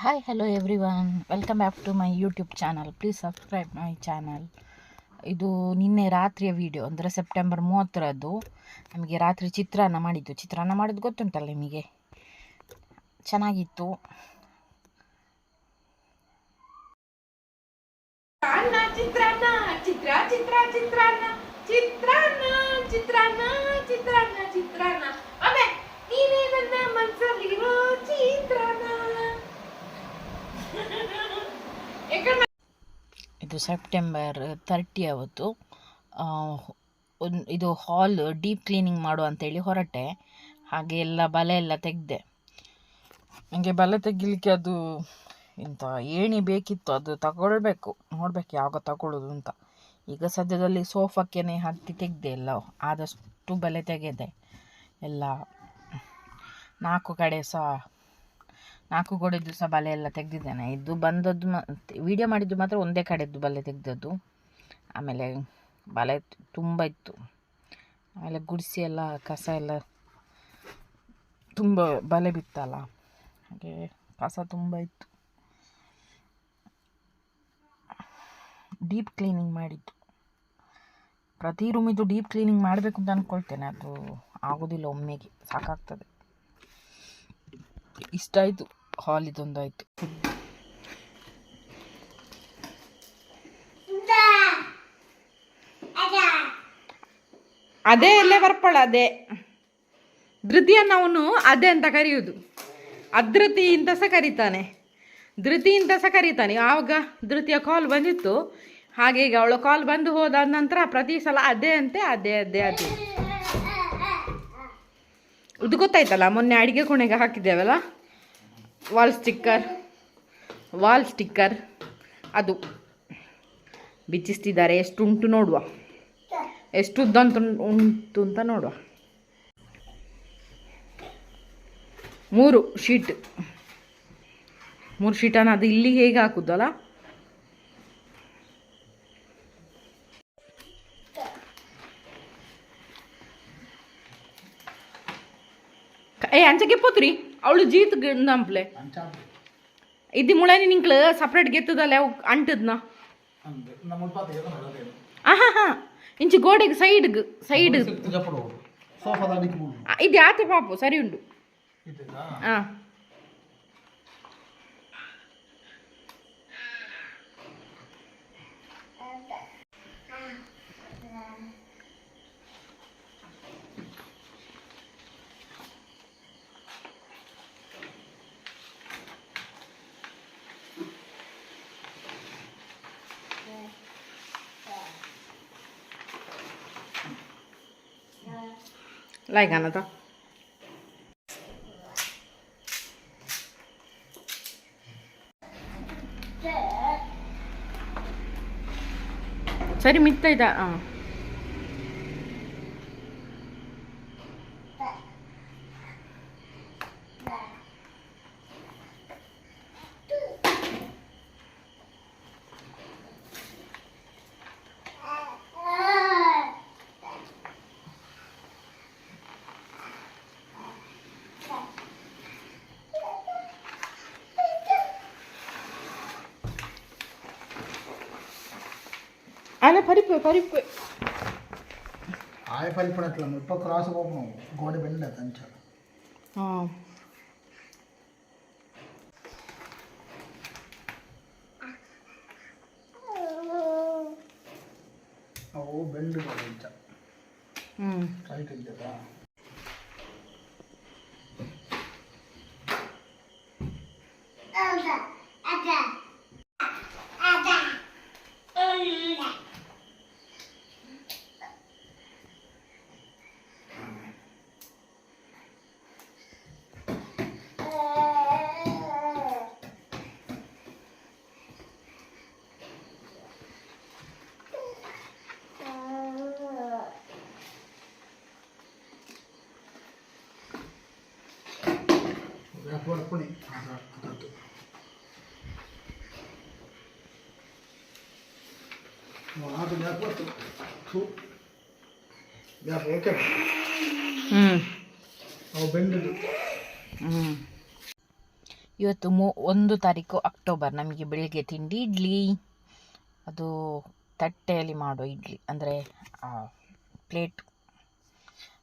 Hi hello everyone welcome back to my YouTube channel please subscribe my channel ಇದು ನಿನ್ನೆ ರಾತ್ರಿಯ video ಅಂದರೆ September ಮೂವತ್ತರದ್ದು. ನಮಗೆ ರಾತ್ರಿ ಚಿತ್ರಾನ್ನ ಮಾಡಿದ್ದು. ಚಿತ್ರಾನ್ನ ಮಾಡೋದು ಗೊತ್ತುಂಟಲ್ಲ ನಿಮಗೆ? ಚೆನ್ನಾಗಿತ್ತು. ಚಿತ್ರಾನ್ನ ಚಿತ್ರಾನ್ನ, ಚಿತ್ರ ಚಿತ್ರ ಚಿತ್ರಾನ್ನ ಚಿತ್ರಾನ್ನ ಚಿತ್ರಾನ್ನ ಚಿತ್ರಾನ್ನ. ಇದು ಸೆಪ್ಟೆಂಬರ್ ತರ್ಟಿ ಅವತ್ತು ಒಂದು ಇದು ಹಾಲ್ ಡೀಪ್ ಕ್ಲೀನಿಂಗ್ ಮಾಡು ಅಂತೇಳಿ ಹೊರಟೆ. ಹಾಗೆ ಎಲ್ಲ ಬಲೆ ಎಲ್ಲ ತೆಗೆದೆ. ನನಗೆ ಬಲೆ ತೆಗಿಲಿಕ್ಕೆ ಅದು ಇಂಥ ಏಣಿ ಬೇಕಿತ್ತು, ಅದು ತಗೊಳ್ಬೇಕು. ನೋಡ್ಬೇಕು ಯಾವಾಗ ತಗೊಳ್ಳೋದು ಅಂತ. ಈಗ ಸದ್ಯದಲ್ಲಿ ಸೋಫಾಕ್ಕೇನೆ ಹತ್ತಿ ತೆಗೆದೆ ಎಲ್ಲ, ಆದಷ್ಟು ಬಲೆ ತೆಗೆದೆ. ಎಲ್ಲ ನಾಲ್ಕು ಕಡೆ ಸಹ ನಾಲ್ಕು ಕಡೆದು ಸಹ ಬಲೆ ಎಲ್ಲ ತೆಗೆದಿದ್ದೇನೆ. ಇದು ಬಂದದ್ದು ಮ ವಿಡಿಯೋ ಮಾಡಿದ್ದು ಮಾತ್ರ ಒಂದೇ ಕಡೆದ್ದು ಬಲೆ ತೆಗೆದದ್ದು. ಆಮೇಲೆ ಬಲೆ ತುಂಬ ಇತ್ತು. ಆಮೇಲೆ ಗುಡಿಸಿ ಎಲ್ಲ, ಕಸ ಎಲ್ಲ ತುಂಬ ಬಲೆ ಬಿತ್ತಲ್ಲ. ಹಾಗೆ ಕಸ ತುಂಬ ಇತ್ತು. ಡೀಪ್ ಕ್ಲೀನಿಂಗ್ ಮಾಡಿದ್ದು. ಪ್ರತಿ ರೂಮಿದು ಡೀಪ್ ಕ್ಲೀನಿಂಗ್ ಮಾಡಬೇಕು ಅಂತ ಅಂದ್ಕೊಳ್ತೇನೆ ಅದು ಆಗೋದಿಲ್ಲ ಒಮ್ಮೆಗೆ, ಸಾಕಾಗ್ತದೆ. ಇಷ್ಟಾಯಿತು ಹಾಲ್ ಇದೊಂದಾಯಿತು ಅದೇ ಎಲ್ಲೇ ಬರ್ಪಳ, ಅದೇ. ಧೃತಿಯನ್ನು ಅವನು ಅದೇ ಅಂತ ಕರೆಯುವುದು ಅದೃತಿ ಅಂತ ಸಹ ಕರೀತಾನೆ. ಧೃತಿ ಅಂತ ಸಹ ಕರೀತಾನೆ. ಆವಾಗ ಧೃತಿಯ ಕಾಲ್ ಬಂದಿತ್ತು. ಹಾಗೆ ಈಗ ಅವಳು ಕಾಲ್ ಬಂದು ಹೋದಾದ ನಂತರ ಪ್ರತಿ ಸಲ ಅದೇ ಅಂತೆ, ಅದೇ ಅದೇ ಅದೇ. ಇದು ಗೊತ್ತಾಯ್ತಲ್ಲ, ಮೊನ್ನೆ ಅಡಿಗೆ ಕೋಣೆಗೆ ಹಾಕಿದ್ದೇವಲ್ಲ? Wall sticker. Wall sticker. ಅದು ಬಿಚ್ಚಿಸ್ತಿದ್ದಾರೆ. ಎಷ್ಟು ಉಂಟು ನೋಡುವ. ಎಷ್ಟು ಉದ್ದಂತ ಉಂಟು ಅಂತ ನೋಡುವ. ಮೂರು ಶೀಟ್. ಮೂರು ಶೀಟನ್ನು ಅದು ಇಲ್ಲಿ ಹೇಗೆ ಹಾಕುದಲ್ಲ ಏ ಅಂಚಕ್ಕೆ ಪೋತ್ರಿ ಅವಳು ಜೀತ್ ನಂಪ್ಲೆ ಇದ್ದಿ ಮುಳನಿ ನಿಂಕ್ಳು ಸಪ್ರೇಟ್ ಗೆತ್ತದಲ್ಲ ಅವು ಅಂಟದ್ನ. ಆಹಾ ಹಾ. ಇಂಚು ಗೋಡೆಗೆ ಸೈಡ್ಗೆ ಸೈಡ್ ಇದು ಯಾತೆ ಪಾಪು ಸರಿ ಉಂಟು ಹಾಂ 来干了的。这里没带的啊。嗯 ಅಲ್ಲ ಪರಿಪು ಪರಿಪು ಆಯ ಫಲಿಪಣತ್ಲ ಮುಪ್ಪ ಕ್ರಾಸ್ ಹೋಗ್ನು ಗೋಡೆ ಬೆಂಡ ತಂಚ ಹಾಂ ಅವು ಬೆಂಡು ತಂಚ ಹ್ಞೂ ಟೈಟ್ ಥೂ ಓಕೆ ಹ್ಞೂ ಇವತ್ತು ಮೂ ಒಂದು ತಾರೀಕು ಅಕ್ಟೋಬರ್ ನಮಗೆ ಬೆಳಿಗ್ಗೆ ತಿಂಡಿ ಇಡ್ಲಿ. ಅದು ತಟ್ಟೆಯಲ್ಲಿ ಮಾಡೋ ಇಡ್ಲಿ. ಅಂದರೆ ಪ್ಲೇಟ್.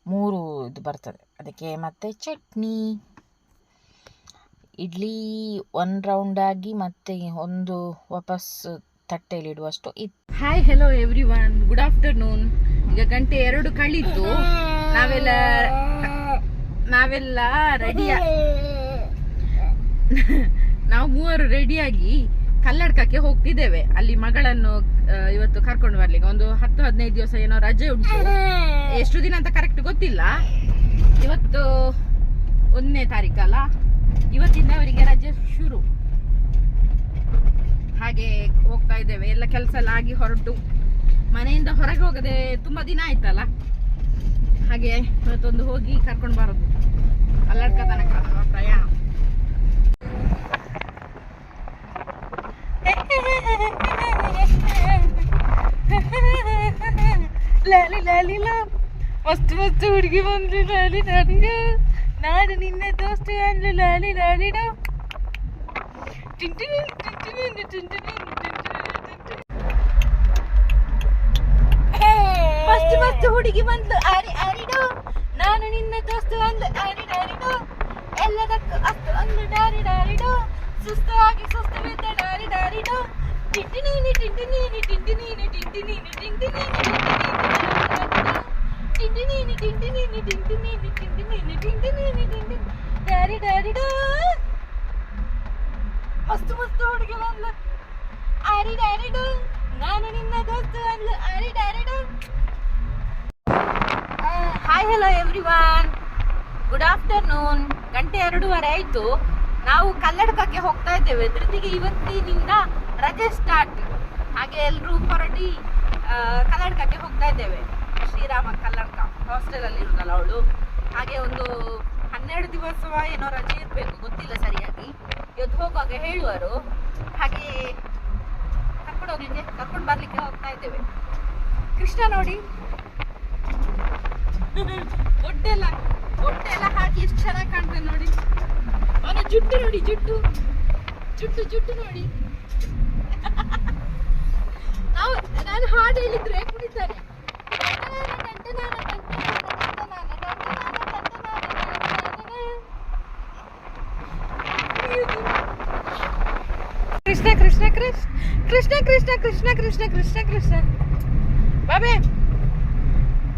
ಮೂರು ಇದು ಬರ್ತದೆ. ಅದಕ್ಕೆ ಮತ್ತೆ ಚಟ್ನಿ. ಇಡ್ಲಿ ಒನ್ ರೌಂಡಾಗಿ ಮತ್ತೆ ಒಂದು ವಾಪಸ್ ತಟ್ಟೆಯಲ್ಲಿ ಇಡುವಷ್ಟು hi hello everyone good afternoon ಈಗ ಗಂಟೆ ಎರಡು ಕಳೀತು. ನಾವೆಲ್ಲ ನಾವೆಲ್ಲ ರೆಡಿ ನಾವು ಮೂವರು ರೆಡಿಯಾಗಿ ಕಲ್ಲಡ್ಕಕ್ಕೆ ಹೋಗ್ತಿದ್ದೇವೆ. ಅಲ್ಲಿ ಮಗಳನ್ನು ಇವತ್ತು ಕರ್ಕೊಂಡು ಬರ್ಲಿಕ್ಕೆ. ಒಂದು ಹತ್ತು, ಹದಿನೈದು ದಿವಸ ಏನೋ ರಜೆ ಉಂಟು. ಎಷ್ಟು ದಿನ ಅಂತ ಕರೆಕ್ಟ್ ಗೊತ್ತಿಲ್ಲ. ಇವತ್ತು ಒಂದನೇ ತಾರೀಕಲ್ಲ ಇವತ್ತಿಂದ ಅವರಿಗೆ ರಜೆ ಶುರು ಹಾಗೆ ಹೋಗ್ತಾ ಇದ್ದೇವೆ ಎಲ್ಲ ಕೆಲಸ ಎಲ್ಲ ಆಗಿ ಹೊರಟು ಮನೆಯಿಂದ ಹೊರಗೆ ಹೋಗದೆ ತುಂಬಾ ದಿನ ಆಯ್ತಲ್ಲ ಹಾಗೆ ಇವತ್ತೊಂದು ಹೋಗಿ ಕರ್ಕೊಂಡು ಬರೋದು ಅಲ್ಲಡ್ಕ ತನಕ ಪ್ರಯಾಣ ಲಾಲಿ ಲಾಲಿ ಲಾ ಮಸ್ತ್ ಮಸ್ತ್ ಹುಡುಗಿ ಬಂದ್ಲು ಲಾಲಿ ಲಾ. ನಾನು ನಿನ್ನೆ ದೋಸ್ತ ಅಂದ್ಲು ಲಾಲಿ ಲಾಲಿ ಲಾ. ಟಿಂಟಿನಿ, ಟಿಂಟಿನಿ, ಟಿಂಟಿನಿ, ಟಿಂಟಿನಿ. ಮಸ್ತ್ ಫಸ್ಟ್ ಹುಡುಗಿ ಬಂದ್ಲು ಆರಿ ಆರಿಡು ನಾನು ನಿನ್ನ ದೋಸ್ತು ಅಂದ್ಲು ಆರಿ ಡಾರಿಡು ಎಲ್ಲದಕ್ಕೂ ಅಸ್ತು ಅಂದ್ಲು ಡಾರಿ ಡಾರಿಡು ಸುಸ್ತು ಆಗಿ ಸುಸ್ತು ಬಿದ್ದ ಡಾರಿ ಡಾರಿಡು ಟಿಂಟಿನೀನಿ ಟಿಂಟಿನೀನಿ ಟಿಂಟಿನೀನಿ ಟಿಂಟಿನೀನಿ ಟಿಂಟಿನೀನಿ ಟಿಂಟಿನೀನಿ ಟಿಂಟಿನೀನಿ ಟಿಂಟಿನೀನಿ ಟಿಂಟಿನೀನಿ ಟಿಂಟಿನೀನಿ ಟಿಂಟಿನಿ ಡಾರಿ ಡಾರಿಡು ಮಸ್ತ್ ಮಸ್ತ್ ಹುಡುಗಿ ಬಂದ್ಲು ಆರಿ ಡಾರಿಡು ನಾನು ನಿನ್ನ ದೋಸ್ತು ಅಂದ್ಲು ಆರಿ ಡಾರಿಡು hi hello everyone good afternoon ಗಂಟೆ ಎರಡೂವರೆ ಆಯಿತು. ನಾವು ಕಲ್ಲಡ್ಕಕ್ಕೆ ಹೋಗ್ತಾ ಇದ್ದೇವೆ. ಧೃತಿಗೆ ಇವತ್ತಿನಿಂದ ರಜೆ ಸ್ಟಾರ್ಟ್ ಹಾಗೆ ಎಲ್ಲರೂ ಹೊರಡಿ ಕಲ್ಲಡ್ಕಕ್ಕೆ ಹೋಗ್ತಾ ಇದ್ದೇವೆ. ಶ್ರೀರಾಮ ಕಲ್ಲಡ್ಕ ಹಾಸ್ಟೆಲಲ್ಲಿ ಇರುದಲ್ಲ ಅವಳು. ಹಾಗೆ ಒಂದು ಹನ್ನೆರಡು ದಿವಸ ಏನೋ ರಜೆ ಇರಬೇಕು, ಗೊತ್ತಿಲ್ಲ ಸರಿಯಾಗಿ. ಇವತ್ತು ಹೋಗುವಾಗ ಹೇಳುವರು. ಹಾಗೆ ಕರ್ಕೊಂಡು ಹೋಗ್ಲಿಕ್ಕೆ, ಕರ್ಕೊಂಡು ಬರ್ಲಿಕ್ಕೆ ಹೋಗ್ತಾ ಇದ್ದೇವೆ. ಕೃಷ್ಣ ನೋಡಿ. ಹೊಟ್ಟೆಲ್ಲ ಹೊಟ್ಟೆಲ್ಲ ಹಾಕಿ ಎಷ್ಟು ಚೆನ್ನಾಗಿ ಕಾಣ್ತದೆ ನೋಡಿ. ಅವನ ಜುಟ್ಟು ನೋಡಿ, ಜುಟ್ಟು. ಜುಟ್ಟು ಜುಟ್ಟು ನೋಡಿ. ನಾವು, ನಾನು ಹಾಡು ಹೇಳಿದ್ರೆ ಕುಡಿತಾರೆ ಕೃಷ್ಣ ಕೃಷ್ಣ ಕೃಷ್ಣ ಕೃಷ್ಣ ಕೃಷ್ಣ ಕೃಷ್ಣ ಕೃಷ್ಣ ಕೃಷ್ಣ ಕೃಷ್ಣ. ಬಾಬೆ.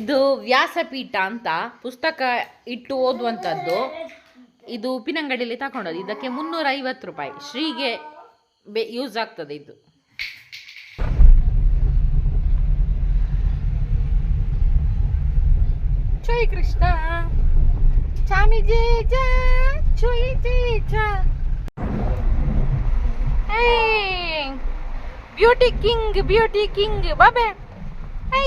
ಇದು ವ್ಯಾಸಪೀಠ ಅಂತ ಪುಸ್ತಕ ಇಟ್ಟು ಓದುವಂಥದ್ದು. ಇದು ಉಪ್ಪಿನಂಗಡಿಯಲ್ಲಿ ತಗೊಂಡೋದು. ಇದಕ್ಕೆ ಮುನ್ನೂರ ಐವತ್ತು ರೂಪಾಯಿ. ಶ್ರೀಗೆ ಬೆ ಯೂಸ್ ಆಗ್ತದೆ ಇದು. ಚೋಯ್ ಕೃಷ್ಣ. ಚಾಮಿ ಬ್ಯೂಟಿ ಕಿಂಗ್ ಬ್ಯೂಟಿ ಕಿಂಗ್ ಬಾಬೆ. ಹೈ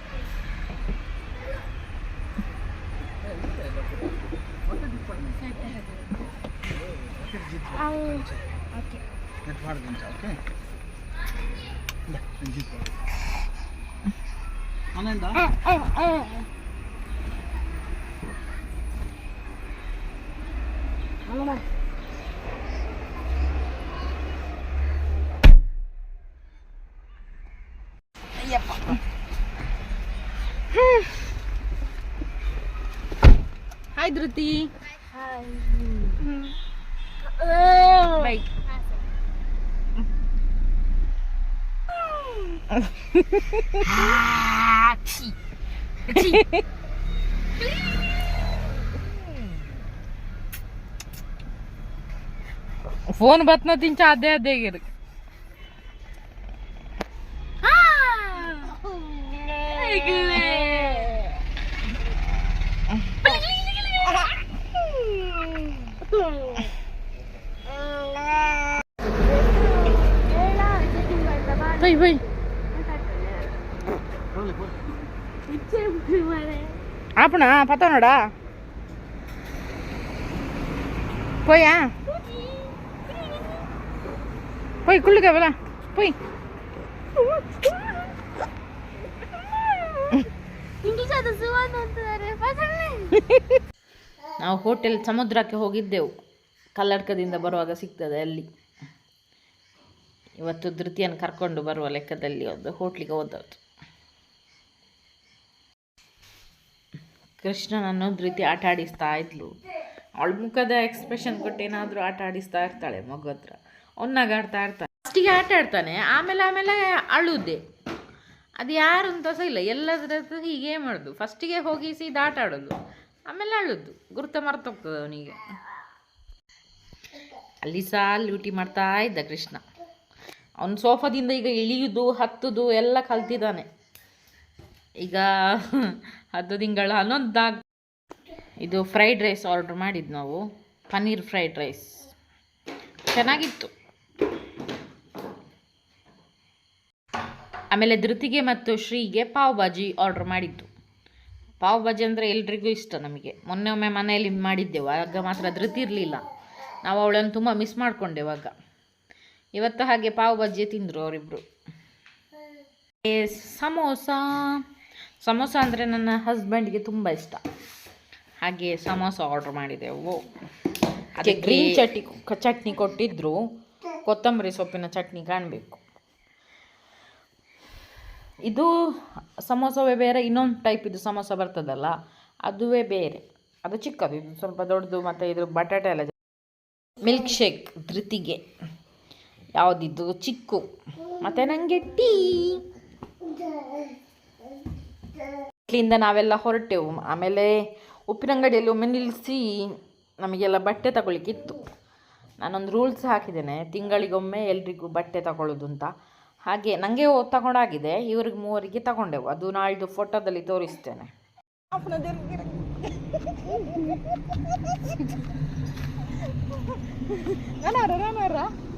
পারবেন okay Ananda Ananda Hi, Druti. Hi. Hi Dhruti bye phone ಬತ್ನ ತಿಂಚ ಅದೇ ಅದೇ ಗಿರ್ ಬೈ ಬೈ ఆపనా పతోనాడా పోయా పోయి కుళ్ళు కవలా పోయి ನಾವು ಹೋಟೆಲ್ ಸಮುದ್ರಕ್ಕೆ ಹೋಗಿದ್ದೆವು. ಕಲ್ಲಡ್ಕದಿಂದ ಬರುವಾಗ ಸಿಗ್ತದೆ ಅಲ್ಲಿ. ಇವತ್ತು ಧೃತಿಯನ್ನು ಕರ್ಕೊಂಡು ಬರುವ ಲೆಕ್ಕದಲ್ಲಿ ಒಂದು ಹೋಟ್ಲಿಗೆ ಹೋದದ್ದು. ಕೃಷ್ಣನನ್ನು ಧೃತಿ ಆಟ ಆಡಿಸ್ತಾ ಇದ್ಲು. ಅವಳ ಮುಖದ ಎಕ್ಸ್ಪ್ರೆಷನ್ ಕೊಟ್ಟು ಏನಾದರೂ ಆಟ ಆಡಿಸ್ತಾ ಇರ್ತಾಳೆ ಮಗು ಹತ್ರ. ಒನ್ನಾಗಾಡ್ತಾ ಇರ್ತಾಳೆ ಫಸ್ಟಿಗೆ ಆಟ ಆಡ್ತಾನೆ, ಆಮೇಲೆ ಆಮೇಲೆ ಅಳುದೆ. ಅದು ಯಾರು ಅಂತ ಸಹ ಇಲ್ಲ ಎಲ್ಲದ್ರ ಹೀಗೆ ಮಾಡೋದು. ಫಸ್ಟಿಗೆ ಹೋಗಿ ಸೀದಾ ಆಟ ಆಡೋದು, ಆಮೇಲೆ ಅಳುದು. ಗುರುತ ಮರ್ತೋಗ್ತದೆ ಅವನಿಗೆ. ಅಲ್ಲಿ ಸಹ ಲೂಟಿ ಮಾಡ್ತಾ ಇದ್ದ ಕೃಷ್ಣ. ಅವನು ಸೋಫಾದಿಂದ ಈಗ ಇಳಿಯುವುದು ಹತ್ತುದು ಎಲ್ಲ ಕಲ್ತಿದ್ದಾನೆ. ಈಗ ಹತ್ತು ತಿಂಗಳ ಹನ್ನೊಂದಾಗ ಇದು ಫ್ರೈಡ್ ರೈಸ್ ಆರ್ಡ್ರ್ ಮಾಡಿದ್ದು ನಾವು, ಪನ್ನೀರ್ ಫ್ರೈಡ್ ರೈಸ್ ಚೆನ್ನಾಗಿತ್ತು. ಆಮೇಲೆ ಧೃತಿಗೆ ಮತ್ತು ಶ್ರೀಗೆ ಪಾವ್ ಭಾಜಿ ಆರ್ಡ್ರ್ ಮಾಡಿದ್ದು. ಪಾವ್ ಭಾಜಿ ಅಂದರೆ ಎಲ್ರಿಗೂ ಇಷ್ಟ ನಮಗೆ. ಮೊನ್ನೆ ಒಮ್ಮೆ ಮನೆಯಲ್ಲಿ ಮಾಡಿದ್ದೆವು, ಆಗ ಮಾತ್ರ ಧೃತಿ ಇರಲಿಲ್ಲ. ನಾವು ಅವಳನ್ನು ತುಂಬ ಮಿಸ್ ಮಾಡಿಕೊಂಡೆವು ಆಗ. ಇವತ್ತು ಹಾಗೆ ಪಾವ್ ಭಾಜಿ ತಿಂದರು ಅವರಿಬ್ಬರು ಸಮೋಸ. ಸಮೋಸ ಅಂದರೆ ನನ್ನ ಹಸ್ಬೆಂಡ್ಗೆ ತುಂಬ ಇಷ್ಟ. ಹಾಗೆ ಸಮೋಸ ಆರ್ಡ್ರ್ ಮಾಡಿದೆವು. ಅದಕ್ಕೆ ಗ್ರೀನ್ ಚಟ್ನಿ ಚಟ್ನಿ ಕೊಟ್ಟಿದ್ದರು ಕೊತ್ತಂಬರಿ ಸೊಪ್ಪಿನ ಚಟ್ನಿ ಕಾಣಬೇಕು. ಇದು ಸಮೋಸವೇ ಬೇರೆ ಇನ್ನೊಂದು ಟೈಪ್ ಇದು ಸಮೋಸ ಬರ್ತದಲ್ಲ ಅದುವೇ ಬೇರೆ. ಅದು ಚಿಕ್ಕದು ಇದು ಸ್ವಲ್ಪ ದೊಡ್ಡದು ಮತ್ತು ಇದು ಬಟಾಟೆ ಎಲ್ಲ ಮಿಲ್ಕ್ ಶೇಕ್ ಧೃತಿಗೆ. ಯಾವುದಿದ್ದು ಚಿಕ್ಕು. ಮತ್ತು ನನಗೆ ಟೀ ಇಲ್ಲಿಂದ ನಾವೆಲ್ಲ ಹೊರಟೆವು. ಆಮೇಲೆ ಉಪ್ಪಿನಂಗಡಿಯಲ್ಲಿ ಒಮ್ಮೆ ನಿಲ್ಲಿಸಿ ನಮಗೆಲ್ಲ ಬಟ್ಟೆ ತಗೊಳ್ಳಿಕ್ಕಿತ್ತು. ನಾನೊಂದು ರೂಲ್ಸ್ ಹಾಕಿದ್ದೇನೆ. ತಿಂಗಳಿಗೊಮ್ಮೆ ಎಲ್ರಿಗೂ ಬಟ್ಟೆ ತಗೊಳ್ಳೋದು ಅಂತ. ಹಾಗೆ ನನಗೆ ತಗೊಂಡಾಗಿದೆ. ಇವ್ರಿಗೆ ಮೂವರಿಗೆ ತಗೊಂಡೆವು. ಅದು ನಾಳ್ದು ಫೋಟೋದಲ್ಲಿ ತೋರಿಸ್ತೇನೆ.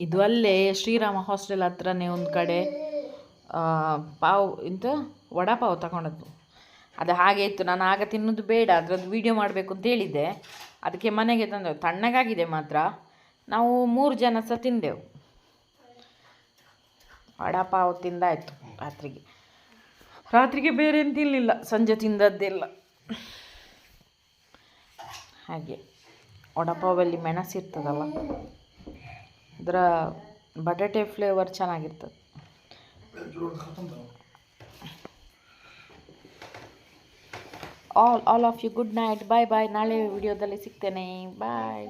ಇದು ಅಲ್ಲೇ ಶ್ರೀರಾಮ ಹಾಸ್ಟೆಲ್ ಹತ್ರನೇ ಒಂದು ಕಡೆ ಪಾವ್ ಇಂತ ವಡಾಪಾವ್ ತಗೊಂಡದ್ದು. ಅದು ಹಾಗೆ ಇತ್ತು. ನಾನು ಆಗ ತಿನ್ನೋದು ಬೇಡ ಅದರದ್ದು ವೀಡಿಯೋ ಮಾಡಬೇಕು ಅಂತ ಹೇಳಿದ್ದೆ. ಅದಕ್ಕೆ ಮನೆಗೆ ತಂದೆವು ತಣ್ಣಗಾಗಿದೆ ಮಾತ್ರ. ನಾವು ಮೂರು ಜನ ಸಹ ತಿಂದೆವು. ವಡಾಪಾವ್ ತಿಂದಾಯಿತು ರಾತ್ರಿಗೆ. ರಾತ್ರಿಗೆ ಬೇರೆ ಏನು ತಿನ್ನಲಿಲ್ಲ ಸಂಜೆ ತಿಂದದ್ದೆಲ್ಲ. ಹಾಗೆ ವಡಪಾವಲ್ಲಿ ಮೆಣಸಿರ್ತದಲ್ಲ ಅದರ ಬಟಾಟೆ ಫ್ಲೇವರ್ ಚೆನ್ನಾಗಿರ್ತದೆ. All all of you good night bye bye ನಾಳೆ ವಿಡಿಯೋದಲ್ಲಿ ಸಿಗ್ತೇನೆ. ಬಾಯ್